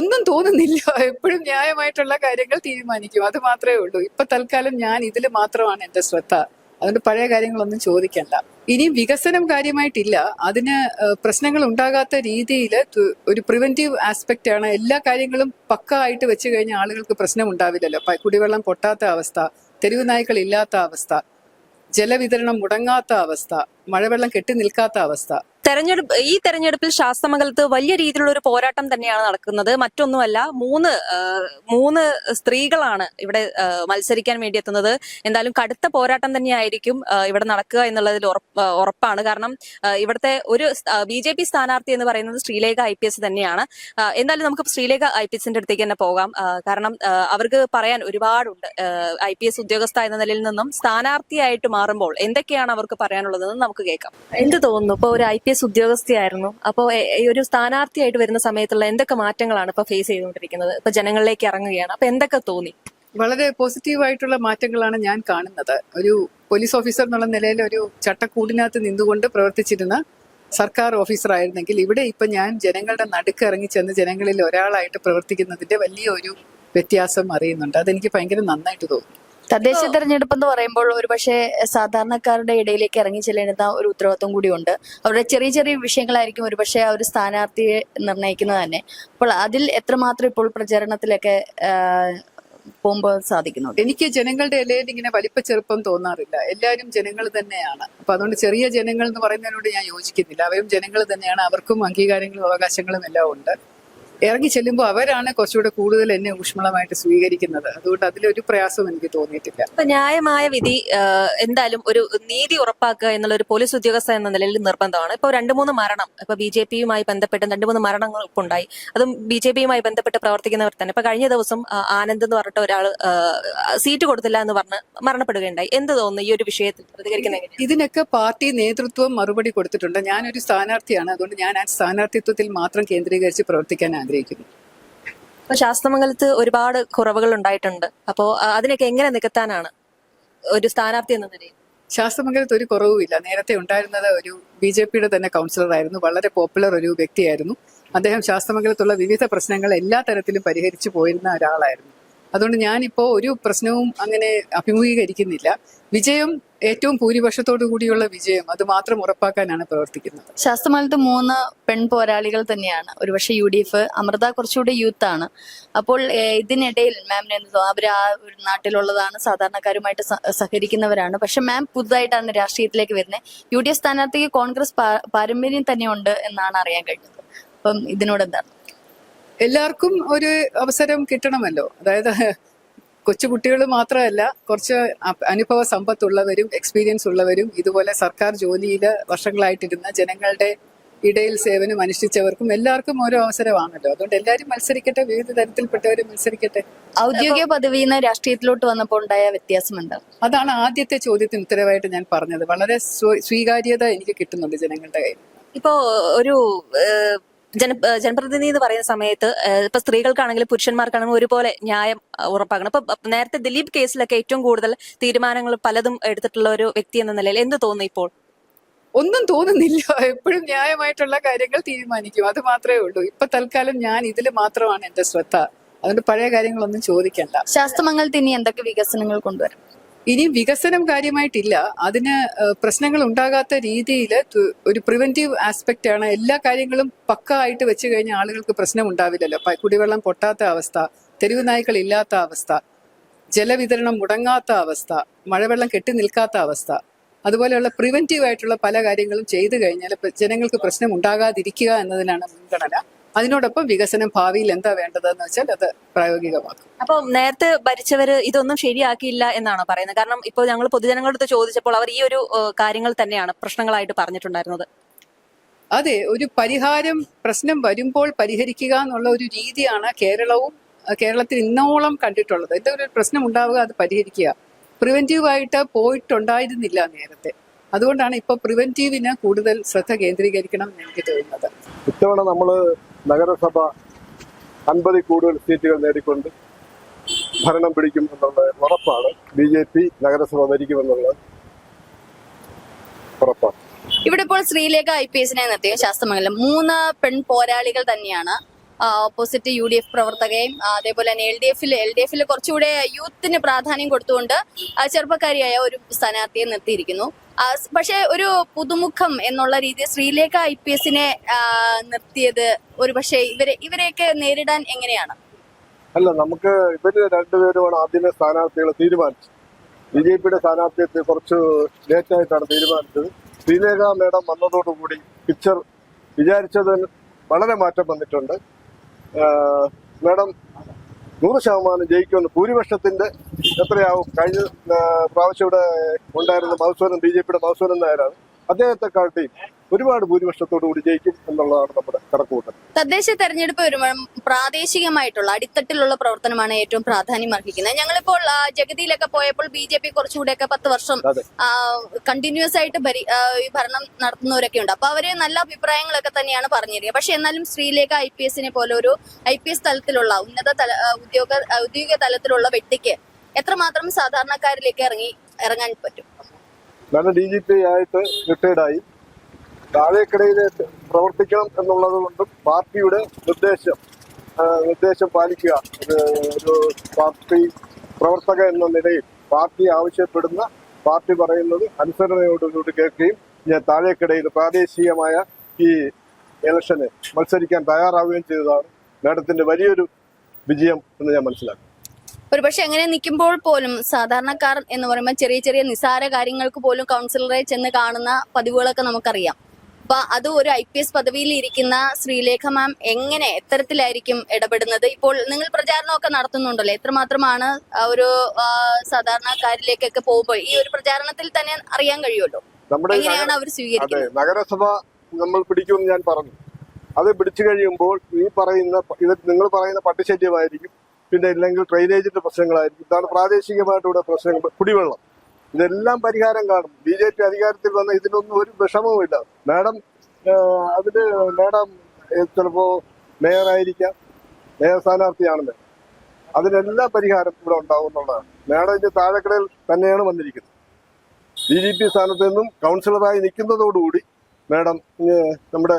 ഒന്നും തോന്നുന്നില്ല. എപ്പോഴും ന്യായമായിട്ടുള്ള കാര്യങ്ങൾ തീരുമാനിക്കും. അത് മാത്രമേ ഉള്ളൂ. ഇപ്പൊ തൽക്കാലം ഞാൻ ഇതിൽ മാത്രമാണ് എന്റെ ശ്രദ്ധ. അതുകൊണ്ട് പഴയ കാര്യങ്ങളൊന്നും ചോദിക്കണ്ട. ഇനി വികസനം കാര്യമായിട്ടില്ല. അതിന് പ്രശ്നങ്ങൾ ഉണ്ടാകാത്ത രീതിയിൽ ഒരു പ്രിവെന്റീവ് ആസ്പെക്റ്റ് ആണ്. എല്ലാ കാര്യങ്ങളും പക്ക ആയിട്ട് വെച്ച് കഴിഞ്ഞാൽ ആളുകൾക്ക് പ്രശ്നം ഉണ്ടാവില്ലല്ലോ. കുടിവെള്ളം പൊട്ടാത്ത അവസ്ഥ തെരുവ് നായ്ക്കൾ ഇല്ലാത്ത അവസ്ഥ ജലവിതരണം മുടങ്ങാത്ത അവസ്ഥ മഴവെള്ളം കെട്ടി നിൽക്കാത്ത അവസ്ഥ. തെരഞ്ഞെടുപ്പ് ഈ തെരഞ്ഞെടുപ്പിൽ ശാസ്തമംഗലത്ത് വലിയ രീതിയിലുള്ള ഒരു പോരാട്ടം തന്നെയാണ് നടക്കുന്നത്. മറ്റൊന്നുമല്ല മൂന്ന് മൂന്ന് സ്ത്രീകളാണ് ഇവിടെ മത്സരിക്കാൻ വേണ്ടി എത്തുന്നത്. എന്തായാലും കടുത്ത പോരാട്ടം തന്നെയായിരിക്കും ഇവിടെ നടക്കുക എന്നുള്ളതിൽ ഉറപ്പാണ്. കാരണം ഇവിടുത്തെ ഒരു ബി ജെ പി സ്ഥാനാർത്ഥി എന്ന് പറയുന്നത് ശ്രീലേഖ ഐ പി എസ് തന്നെയാണ്. എന്തായാലും നമുക്ക് ശ്രീലേഖ ഐ പി എസിന്റെ അടുത്തേക്ക് തന്നെ പോകാം. കാരണം അവർക്ക് പറയാൻ ഒരുപാടുണ്ട്. ഐ പി എസ് ഉദ്യോഗസ്ഥ എന്ന നിലയിൽ നിന്നും സ്ഥാനാർത്ഥിയായിട്ട് മാറുമ്പോൾ എന്തൊക്കെയാണ് അവർക്ക് പറയാനുള്ളതെന്ന് നമുക്ക് കേൾക്കാം. എന്ത് തോന്നുന്നു? ഇപ്പൊ ഒരു ഐ പി എസ് ഉദ്യോഗസ്ഥയായിരുന്നു. അപ്പോൾ ഒരു സ്ഥാനാർത്ഥിയായിട്ട് വരുന്ന സമയത്തുള്ള എന്തൊക്കെ മാറ്റങ്ങളാണ് ഇപ്പൊ ഫേസ് ചെയ്തുകൊണ്ടിരിക്കുന്നത്? ഇപ്പൊ ജനങ്ങളിലേക്ക് ഇറങ്ങുകയാണ്. അപ്പൊ എന്തൊക്കെ തോന്നി? വളരെ പോസിറ്റീവ് ആയിട്ടുള്ള മാറ്റങ്ങളാണ് ഞാൻ കാണുന്നത്. ഒരു പോലീസ് ഓഫീസർ എന്നുള്ള നിലയിൽ ഒരു ചട്ടക്കൂടിനകത്ത് നിന്നുകൊണ്ട് പ്രവർത്തിച്ചിരുന്ന സർക്കാർ ഓഫീസർ ആയിരുന്നെങ്കിൽ ഇവിടെ ഇപ്പൊ ഞാൻ ജനങ്ങളുടെ നടുക്ക് ഇറങ്ങി ചെന്ന് ജനങ്ങളിൽ ഒരാളായിട്ട് പ്രവർത്തിക്കുന്നതിന്റെ വലിയ ഒരു വ്യത്യാസം അറിയുന്നുണ്ട്. അതെനിക്ക് ഭയങ്കര നന്നായിട്ട് തോന്നി തദ്ദേശ തെരഞ്ഞെടുപ്പ് എന്ന് പറയുമ്പോൾ ഒരുപക്ഷെ സാധാരണക്കാരുടെ ഇടയിലേക്ക് ഇറങ്ങി ചെല്ലേണ്ട ഒരു ഉത്തരവാദിത്വം കൂടിയുണ്ട്. അവരുടെ ചെറിയ ചെറിയ വിഷയങ്ങളായിരിക്കും ഒരുപക്ഷെ ആ ഒരു സ്ഥാനാർത്ഥിയെ നിർണയിക്കുന്നത് തന്നെ. അപ്പോൾ അതിൽ എത്രമാത്രം ഇപ്പോൾ പ്രചരണത്തിലൊക്കെ പോകുമ്പോൾ സാധിക്കുന്നു എനിക്ക് ജനങ്ങളുടെ ഇലയിൽ ഇങ്ങനെ വലിപ്പ ചെറുപ്പം തോന്നാറില്ല. എല്ലാവരും ജനങ്ങൾ തന്നെയാണ്. അപ്പൊ അതുകൊണ്ട് ചെറിയ ജനങ്ങൾ എന്ന് പറയുന്നതിനോട് ഞാൻ യോജിക്കുന്നില്ല. അവരും ജനങ്ങൾ തന്നെയാണ്. അവർക്കും അംഗീകാരങ്ങളും അവകാശങ്ങളും എല്ലാം ഉണ്ട്. ഇറങ്ങി ചെല്ലുമ്പോൾ അവരാണ് കുറച്ചുകൂടെ കൂടുതൽ എന്നെ ഊഷ്മളമായിട്ട് സ്വീകരിക്കുന്നത്. അതുകൊണ്ട് അതിലൊരു പ്രയാസം എനിക്ക് തോന്നിയിട്ടില്ല. അപ്പൊ ന്യായമായ വിധി എന്തായാലും ഒരു നീതി ഉറപ്പാക്കുക എന്നുള്ള ഒരു പോലീസ് ഉദ്യോഗസ്ഥ എന്ന നിലയിൽ നിർബന്ധമാണ്. ഇപ്പൊ രണ്ട് മൂന്ന് മരണം ഇപ്പൊ ബി ജെ പിയുമായി ബന്ധപ്പെട്ട് രണ്ട് മൂന്ന് മരണങ്ങൾ ഉണ്ടായി അതും ബി ജെ പിയുമായി ബന്ധപ്പെട്ട് പ്രവർത്തിക്കുന്നവർ തന്നെ. ഇപ്പൊ കഴിഞ്ഞ ദിവസം ആനന്ദ് എന്ന് പറഞ്ഞിട്ട് ഒരാൾ സീറ്റ് കൊടുത്തില്ല എന്ന് പറഞ്ഞ് മരണപ്പെടുകയുണ്ടായി. എന്ത് തോന്നുന്നു ഈ ഒരു വിഷയത്തിൽ പ്രതികരിക്കുന്ന ഇതിനൊക്കെ പാർട്ടി നേതൃത്വം മറുപടി കൊടുത്തിട്ടുണ്ട്. ഞാനൊരു സ്ഥാനാർത്ഥിയാണ്. അതുകൊണ്ട് ഞാൻ ആ സ്ഥാനാർത്ഥിത്വത്തിൽ മാത്രം കേന്ദ്രീകരിച്ച് പ്രവർത്തിക്കാൻ ആഗ്രഹിക്കുന്നു. ഇപ്പൊ ശാസ്ത്രമംഗലത്ത് ഒരുപാട് കുറവുകൾ ഉണ്ടായിട്ടുണ്ട്. അപ്പോ അതിനൊക്കെ എങ്ങനെ നികത്താനാണ് ഒരു സ്ഥാനാർത്ഥി എന്ന നിലയിൽ? ശാസ്ത്രമംഗലത്ത് ഒരു കുറവുമില്ല. നേരത്തെ ഉണ്ടായിരുന്നത് ഒരു ബി ജെ പിയുടെ തന്നെ കൗൺസിലർ ആയിരുന്നു വളരെ പോപ്പുലർ ഒരു വ്യക്തിയായിരുന്നു. അദ്ദേഹം ശാസ്ത്രമംഗലത്തുള്ള വിവിധ പ്രശ്നങ്ങൾ എല്ലാ തരത്തിലും പരിഹരിച്ചു പോയിരുന്ന ഒരാളായിരുന്നു. അതുകൊണ്ട് ഞാനിപ്പോ ഒരു പ്രശ്നവും അങ്ങനെ അഭിമുഖീകരിക്കുന്നില്ല. വിജയം ഏറ്റവും ഭൂരിപക്ഷത്തോടു കൂടിയുള്ള വിജയം അത് മാത്രം ഉറപ്പാക്കാനാണ് പ്രവർത്തിക്കുന്നത്. ശാസ്ത്രമാലത്ത് മൂന്ന് പെൺ പോരാളികൾ തന്നെയാണ്. ഒരുപക്ഷെ യു ഡി എഫ് അമൃത കുറച്ചുകൂടി യൂത്ത് ആണ്. അപ്പോൾ ഇതിനിടയിൽ മാമിന് അവർ ആ ഒരു നാട്ടിലുള്ളതാണ് സാധാരണക്കാരുമായിട്ട് സഹകരിക്കുന്നവരാണ്. പക്ഷെ മാം പുതുതായിട്ടാണ് രാഷ്ട്രീയത്തിലേക്ക് വരുന്നത്. യു ഡി എഫ് സ്ഥാനാർത്ഥിക്ക് കോൺഗ്രസ് പാരമ്പര്യം പാരമ്പര്യം തന്നെയുണ്ട് എന്നാണ് അറിയാൻ കഴിഞ്ഞത്. അപ്പം ഇതിനോട് എന്താണ്? എല്ലാവർക്കും ഒരു അവസരം കിട്ടണമല്ലോ. അതായത് കൊച്ചുകുട്ടികൾ മാത്രമല്ല കുറച്ച് അനുഭവ സമ്പത്തുള്ളവരും എക്സ്പീരിയൻസ് ഉള്ളവരും ഇതുപോലെ സർക്കാർ ജോലിയിൽ വർഷങ്ങളായിട്ടിരുന്ന ജനങ്ങളുടെ ഇടയിൽ സേവനം അനുഷ്ഠിച്ചവർക്കും എല്ലാവർക്കും ഓരോ അവസരമാണല്ലോ. അതുകൊണ്ട് എല്ലാവരും മത്സരിക്കട്ടെ വിവിധ തരത്തിൽപ്പെട്ടവരും മത്സരിക്കട്ടെ. ഔദ്യോഗിക പദവി നിന്ന് രാഷ്ട്രീയത്തിലോട്ട് വന്നപ്പോൾ ഉണ്ടായ വ്യത്യാസം എന്താണ് അതാണ് ആദ്യത്തെ ചോദ്യത്തിന് ഉത്തരവായിട്ട് ഞാൻ പറഞ്ഞത്. വളരെ സ്വീകാര്യത എനിക്ക് കിട്ടുന്നുണ്ട് ജനങ്ങളുടെ കയ്യിൽ. ഇപ്പോ ഒരു ജന ജനപ്രതിനിധി എന്ന് പറയുന്ന സമയത്ത് ഇപ്പൊ സ്ത്രീകൾക്കാണെങ്കിലും പുരുഷന്മാർക്കാണെങ്കിലും ഒരുപോലെ ന്യായം ഉറപ്പാക്കണം. ഇപ്പൊ നേരത്തെ ദിലീപ് കേസിലൊക്കെ ഏറ്റവും കൂടുതൽ തീരുമാനങ്ങൾ പലതും എടുത്തിട്ടുള്ള ഒരു വ്യക്തി എന്ന നിലയിൽ എന്ത് തോന്നുന്നു ഇപ്പോൾ? ഒന്നും തോന്നുന്നില്ല. എപ്പോഴും ന്യായമായിട്ടുള്ള കാര്യങ്ങൾ തീരുമാനിക്കും. അത് മാത്രമേ ഉള്ളൂ. ഇപ്പൊ തൽക്കാലം ഞാൻ ഇതിൽ മാത്രമാണ് എന്റെ ശ്രദ്ധ. അതുകൊണ്ട് പഴയ കാര്യങ്ങളൊന്നും ചോദിക്കണ്ട. ശാസ്ത്രമംഗലത്ത് തന്നെ എന്തൊക്കെ വികസനങ്ങൾ കൊണ്ടുവരും? ഇനി വികസനം കാര്യമായിട്ടില്ല. അതിന് പ്രശ്നങ്ങൾ ഉണ്ടാകാത്ത രീതിയിൽ ഒരു പ്രിവെന്റീവ് ആസ്പെക്റ്റ് ആണ്. എല്ലാ കാര്യങ്ങളും പക്ക ആയിട്ട് വെച്ച് കഴിഞ്ഞാൽ ആളുകൾക്ക് പ്രശ്നം ഉണ്ടാവില്ലല്ലോ. കുടിവെള്ളം പൊട്ടാത്ത അവസ്ഥ തെരുവ് നായ്ക്കൾ ഇല്ലാത്ത അവസ്ഥ ജലവിതരണം മുടങ്ങാത്ത അവസ്ഥ മഴവെള്ളം കെട്ടി നിൽക്കാത്ത അവസ്ഥ. അതുപോലെയുള്ള പ്രിവെന്റീവ് ആയിട്ടുള്ള പല കാര്യങ്ങളും ചെയ്തു കഴിഞ്ഞാൽ ജനങ്ങൾക്ക് പ്രശ്നം ഉണ്ടാകാതിരിക്കുക എന്നതിനാണ് മുൻഗണന. അതിനോടൊപ്പം വികസനം ഭാവിയിൽ എന്താ വേണ്ടതെന്ന് വെച്ചാൽ അത് പ്രായോഗികമാക്കും. അപ്പൊ നേരത്തെ ഭരിച്ചവര് ഇതൊന്നും ശരിയാക്കിയില്ല എന്നാണ് പറയുന്നത്? കാരണം ഇപ്പോൾ ഞങ്ങൾ പൊതുജനങ്ങളുടെ അടുത്ത് ചോദിച്ചപ്പോൾ അവർ ഈ ഒരു കാര്യങ്ങൾ തന്നെയാണ് പ്രശ്നങ്ങളായിട്ട് പറഞ്ഞിട്ടുണ്ടായിരുന്നത്. അതെ ഒരു പരിഹാരം പ്രശ്നം വരുമ്പോൾ പരിഹരിക്കുക എന്നുള്ള ഒരു രീതിയാണ് കേരളവും കേരളത്തിൽ ഇന്നോളം കണ്ടിട്ടുള്ളത്. എന്തെങ്കിലും ഒരു പ്രശ്നം ഉണ്ടാവുക അത് പരിഹരിക്കുക. പ്രിവെന്റീവ് ആയിട്ട് പോയിട്ടുണ്ടായിരുന്നില്ല നേരത്തെ. അതുകൊണ്ടാണ് ഇപ്പൊ പ്രിവെന്റീവിന് കൂടുതൽ ശ്രദ്ധ കേന്ദ്രീകരിക്കണം എന്ന് എനിക്ക് തോന്നുന്നത്. ഇത്തവണ നമ്മൾ നഗരസഭ അൻപതിൽ കൂടുതൽ സീറ്റുകൾ നേടിക്കൊണ്ട് ഭരണം പിടിക്കും എന്നുള്ള ഉറപ്പാണ്. ബി ജെ പി നഗരസഭ ഭരിക്കുമെന്നുള്ള ഉറപ്പാണ്. ഇവിടെ ഇപ്പോൾ ശ്രീലേഖ ഐ പി എസിനെ നിർത്തിയ ശാസ്ത്രമംഗലം. മൂന്ന് പെൺ പോരാളികൾ തന്നെയാണ് ഓപ്പോസിറ്റ് യു ഡി എഫ് പ്രവർത്തകയും അതേപോലെ തന്നെ എൽ ഡി എഫിൽ എൽ ഡി എഫിൽ കുറച്ചുകൂടെ യൂത്തിന് പ്രാധാന്യം കൊടുത്തുകൊണ്ട് ചെറുപ്പക്കാരിയായ ഒരു സ്ഥാനാർത്ഥിയെ നിർത്തിയിരിക്കുന്നു. പക്ഷേ ഒരു പുതുമുഖം എന്നുള്ള രീതിയിൽ ശ്രീലേഖ ഐ പി എസിനെ നിർത്തിയത് ഒരു പക്ഷേ ഇവരെ ഇവരെയൊക്കെ നേരിടാൻ എങ്ങനെയാണ്? അല്ല നമുക്ക് ഇവർ രണ്ടുപേരുമാണ് ആദ്യമേ സ്ഥാനാർത്ഥികളെ തീരുമാനിച്ചത്. ബി ജെ പിയുടെ സ്ഥാനാർത്ഥിയെ കുറച്ച് ലേറ്റായിട്ടാണ് തീരുമാനിച്ചത്. ശ്രീലേഖ മേഡം വന്നതോടുകൂടി പിക്ചർ വിചാരിച്ചതിന് വളരെ മാറ്റം വന്നിട്ടുണ്ട്. മേഡം നൂറ് ശതമാനം ജയിക്കുമെന്ന് ഭൂരിപക്ഷത്തിന്റെ എത്രയാവും? കഴിഞ്ഞ പ്രാവശ്യം ഇവിടെ ഉണ്ടായിരുന്ന മധുസൂദൻ ബി ജെ പിയുടെ മധുസൂദൻ നായരാണ്. അദ്ദേഹത്തെ കാട്ടി ഒരുപാട് ഭൂരിപക്ഷത്തോടു കൂടി ജയിക്കും എന്നുള്ളതാണ് നമ്മുടെ കണക്കുകൂട്ടൽ. തദ്ദേശ തെരഞ്ഞെടുപ്പ് വരുമ്പോൾ പ്രാദേശികമായിട്ടുള്ള അടിത്തട്ടിലുള്ള പ്രവർത്തനമാണ് ഏറ്റവും പ്രാധാന്യം അർഹിക്കുന്നത്. ഞങ്ങളിപ്പോൾ ജഗതിയിലൊക്കെ പോയപ്പോൾ ബി ജെ പി കുറച്ചുകൂടെയൊക്കെ പത്ത് വർഷം കണ്ടിന്യൂസ് ആയിട്ട് ഭരണം നടത്തുന്നവരൊക്കെ ഉണ്ട്. അപ്പൊ അവരെ നല്ല അഭിപ്രായങ്ങളൊക്കെ തന്നെയാണ് പറഞ്ഞിരിക്കുക പക്ഷെ എന്നാലും ശ്രീലേഖ ഐ പി എസിനെ പോലെ ഒരു ഐ പി എസ് തലത്തിലുള്ള ഉന്നത തല ഉദ്യോഗ ഔദ്യോഗിക തലത്തിലുള്ള വ്യക്തിക്ക് എത്രമാത്രം സാധാരണക്കാരിലേക്ക് ഇറങ്ങി ഇറങ്ങാൻ പറ്റും? നല്ല ഡി ജി പി ആയിട്ട് റിട്ടയർഡായി. താഴേക്കിടയിൽ പ്രവർത്തിക്കണം എന്നുള്ളത് കൊണ്ടും പാർട്ടിയുടെ നിർദ്ദേശം നിർദ്ദേശം പാലിക്കുക. ഒരു പാർട്ടി പ്രവർത്തക എന്ന നിലയിൽ പാർട്ടി ആവശ്യപ്പെടുന്ന പാർട്ടി പറയുന്നത് അനുസരണയോടുകൂടി കേൾക്കുകയും ഞാൻ താഴേക്കിടയിൽ പ്രാദേശികമായ ഈ ഇലക്ഷന് മത്സരിക്കാൻ തയ്യാറാവുകയും ചെയ്തതാണ്. മേഡത്തിന്റെ വലിയൊരു വിജയം എന്ന് ഞാൻ മനസ്സിലാക്കുന്നു. ഒരു പക്ഷെ അങ്ങനെ നിൽക്കുമ്പോൾ പോലും സാധാരണക്കാർ എന്ന് പറയുമ്പോൾ ചെറിയ ചെറിയ നിസാര കാര്യങ്ങൾക്ക് പോലും കൗൺസിലറെ ചെന്ന് കാണുന്ന പതിവുകളൊക്കെ നമുക്കറിയാം. അപ്പൊ അത് ഒരു ഐ പി എസ് പദവിയിൽ ഇരിക്കുന്ന ശ്രീലേഖ മാം എങ്ങനെ എത്തരത്തിലായിരിക്കും ഇടപെടുന്നത്? ഇപ്പോൾ നിങ്ങൾ പ്രചാരണമൊക്കെ നടത്തുന്നുണ്ടല്ലോ എത്രമാത്രമാണ് ഒരു സാധാരണക്കാരിലേക്കൊക്കെ പോകുമ്പോൾ ഈ ഒരു പ്രചാരണത്തിൽ തന്നെ അറിയാൻ കഴിയുമല്ലോ? എങ്ങനെയാണ് അവർ സ്വീകരിക്കുന്നത്? നഗരസഭ നമ്മൾ പിടിക്കുമെന്ന് ഞാൻ പറഞ്ഞു. അത് പിടിച്ചു കഴിയുമ്പോൾ ഈ പറയുന്ന ഇത് നിങ്ങൾ പറയുന്ന പട്ടിശല്യമായിരിക്കും പിന്നെ ഇല്ലെങ്കിൽ ഡ്രെയിനേജിന്റെ പ്രശ്നങ്ങളായിരിക്കും. ഇതാണ് പ്രാദേശികമായിട്ട് ഇവിടെ പ്രശ്നങ്ങൾ കുടിവെള്ളം. ഇതെല്ലാം പരിഹാരം കാണും. ബി ജെ പി അധികാരത്തിൽ വന്ന ഇതിനൊന്നും ഒരു വിഷമവുമില്ല മാഡം അതിൽ മാഡം ചിലപ്പോ മേയറായിരിക്കാം. മേയർ സ്ഥാനാർത്ഥിയാണെന്ന്. അതിനെല്ലാം പരിഹാരം ഇവിടെ ഉണ്ടാവും എന്നുള്ളതാണ്. മാഡം ഇതിന്റെ താഴെക്കടയിൽ തന്നെയാണ് വന്നിരിക്കുന്നത്. ബി ജെ പി സ്ഥാനത്ത് നിന്നും കൗൺസിലറായി നിൽക്കുന്നതോടുകൂടി മാഡം നമ്മുടെ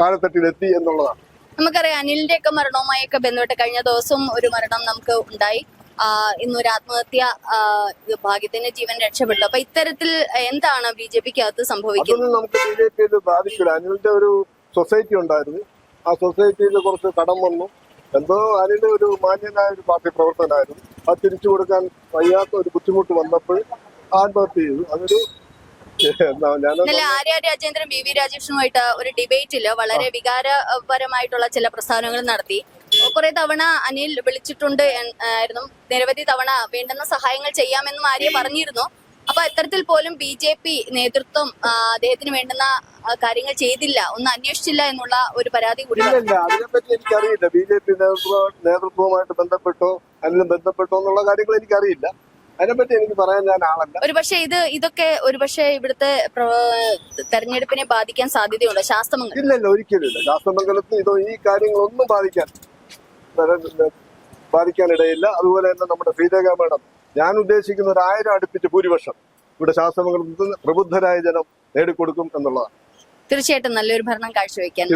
താഴെത്തട്ടിലെത്തി എന്നുള്ളതാണ്. നമുക്കറിയാം അനിലിന്റെ ഒക്കെ മരണവുമായൊക്കെ ബന്ധപ്പെട്ട് കഴിഞ്ഞ ദിവസം ഒരു മരണം നമുക്ക് ഉണ്ടായി. ഇന്നൊരു ആത്മഹത്യ ഭാഗ്യത്തിന് ജീവൻ രക്ഷപ്പെട്ടു. അപ്പൊ ഇത്തരത്തിൽ എന്താണ് ബി ജെ പിക്ക് അകത്ത് സംഭവിക്കുന്നത് നമുക്ക് ബി ജെ പിയിൽ ബാധിക്കില്ല അനിലിന്റെ ഒരു സൊസൈറ്റി ഉണ്ടായിരുന്നു. ആ സൊസൈറ്റിയിൽ കുറച്ച് കടം വന്നു. എന്തോ അനിൽ ഒരു മാന്യനായ ഒരു പാർട്ടി പ്രവർത്തനായിരുന്നു അത് തിരിച്ചു കൊടുക്കാൻ വയ്യാത്ത ഒരു ബുദ്ധിമുട്ട് വന്നപ്പോൾ ആത്മഹത്യ ചെയ്തു. അതൊരു ഇന്നലെ ആര്യ രാജേന്ദ്രൻ ബി വി രാജേഷുമായിട്ട് ഒരു ഡിബേറ്റിൽ വളരെ വികാരപരമായിട്ടുള്ള ചില പ്രസ്ഥാനങ്ങൾ നടത്തി. കുറെ തവണ അനിൽ വിളിച്ചിട്ടുണ്ട് ആയിരുന്നു. നിരവധി തവണ വേണ്ടുന്ന സഹായങ്ങൾ ചെയ്യാമെന്നും ആര്യ പറഞ്ഞിരുന്നു. അപ്പൊ ഇത്തരത്തിൽ പോലും ബി ജെ പി നേതൃത്വം അദ്ദേഹത്തിന് വേണ്ടുന്ന കാര്യങ്ങൾ ചെയ്തില്ല. ഒന്നും അന്വേഷിച്ചില്ല എന്നുള്ള ഒരു പരാതി കൂടി അതിനെപ്പറ്റി എനിക്കറിയില്ല. ബി ജെ പി നേതൃത്വ നേതൃത്വവുമായിട്ട് ബന്ധപ്പെട്ടോ അനിലും ബന്ധപ്പെട്ടോ എന്നുള്ള കാര്യങ്ങൾ എനിക്കറിയില്ല. അതിനെപ്പറ്റി എനിക്ക് പറയാൻ ഞാൻ ആളല്ല. ഒരു പക്ഷേ ഇത് ഇതൊക്കെ ഒരുപക്ഷെ ഇവിടുത്തെ തെരഞ്ഞെടുപ്പിനെ ബാധിക്കാൻ സാധ്യതയുണ്ട്. ശാസ്ത്രമംഗലം. ഇല്ലല്ലോ ഇല്ല. ഒരിക്കലും ഇല്ല. ശാസ്ത്രമംഗലത്ത് ഇതോ ഈ കാര്യങ്ങളൊന്നും ബാധിക്കാൻ ബാധിക്കാനിടയില്ല അതുപോലെ തന്നെ നമ്മുടെ ശ്രീരേഖ മേഡം ഞാൻ ഉദ്ദേശിക്കുന്ന ഒരു ആയിരം അടുപ്പിച്ച് ഭൂരിപക്ഷം ഇവിടെ ശാസ്ത്രങ്ങൾ പ്രബുദ്ധരായ ജനം നേടിക്കൊടുക്കും എന്നുള്ളതാണ്. തീർച്ചയായിട്ടും നല്ലൊരു ഭരണം കാഴ്ചവെക്കാൻ.